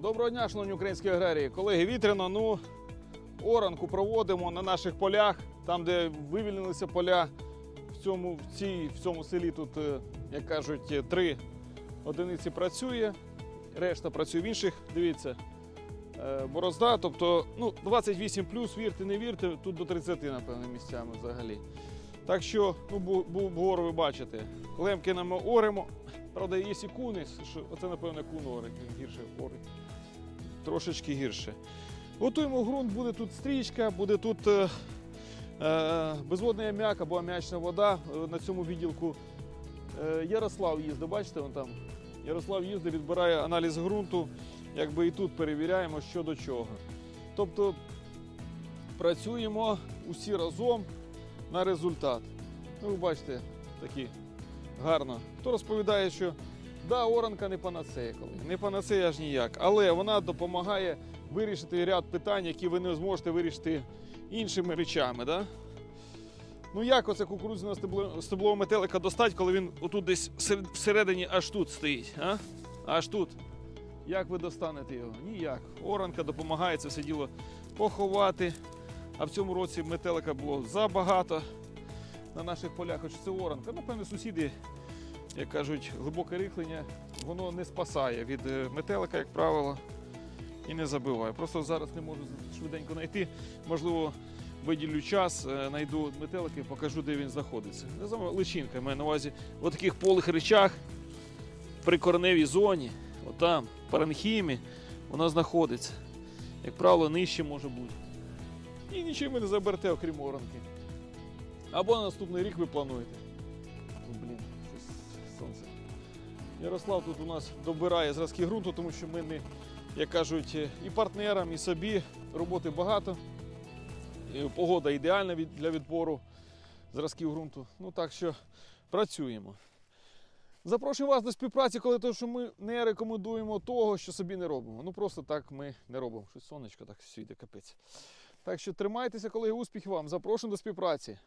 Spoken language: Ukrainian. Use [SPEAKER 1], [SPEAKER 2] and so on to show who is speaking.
[SPEAKER 1] Доброго дня, шановні українські аграрії. Колеги, вітряно, ну оранку проводимо на наших полях, там, де вивільнилися поля. В цьому, в цій, в цьому селі тут, е, як кажуть, е, три одиниці працює, решта працює в інших. Дивіться, е, борозда, тобто ну, 28 плюс, вірте, не вірте, тут до 30, напевно, місцями взагалі. Так що, ну, бу- бу- бугор ви бачите. Лемки нам оремо. Правда, є і куни, що оце, напевно, кун орить, гірше орить. Трошечки гірше. Готуємо ґрунт, буде тут стрічка, буде тут е, е, безводний аміак або аміачна вода. Е, На цьому відділку Ярослав їздить, бачите, вон там. Ярослав їздить, відбирає аналіз ґрунту, якби і тут перевіряємо, що до чого. Тобто працюємо усі разом на результат. Ну, ви бачите, такі гарно. Хто розповідає, що да, оранка не панацея, коли не панацея аж ніяк, але вона допомагає вирішити ряд питань, які ви не зможете вирішити іншими речами. Да? Ну як оце кукурудзяного стебло, стеблового метелика достать, коли він отут десь всередині аж тут стоїть? А? Аж тут. Як ви достанете його? Ніяк. Оранка допомагає це все діло поховати. А в цьому році метелика було забагато на наших полях, хоч це оранка. Напевно, сусіди, як кажуть, глибоке рихлення, воно не спасає від е, метелика, як правило, і не забиває. Просто зараз не можу швиденько знайти. Можливо, виділю час, е, знайду метелики, покажу, де він знаходиться. Личинка, маю на увазі в таких полих речах при кореневій зоні, отам, паренхімі, вона знаходиться. Як правило, нижче може бути. І нічим ви не заберете, окрім оранки. Або на наступний рік ви плануєте. Ярослав тут у нас добирає зразки ґрунту, тому що ми як кажуть, і партнерам, і собі роботи багато. І погода ідеальна для відбору зразків ґрунту. Ну так що працюємо. Запрошую вас до співпраці, коли то, що ми не рекомендуємо того, що собі не робимо. Ну просто так ми не робимо. Щось сонечко так світить, капець. Так що тримайтеся, колеги, успіхів вам. Запрошую до співпраці.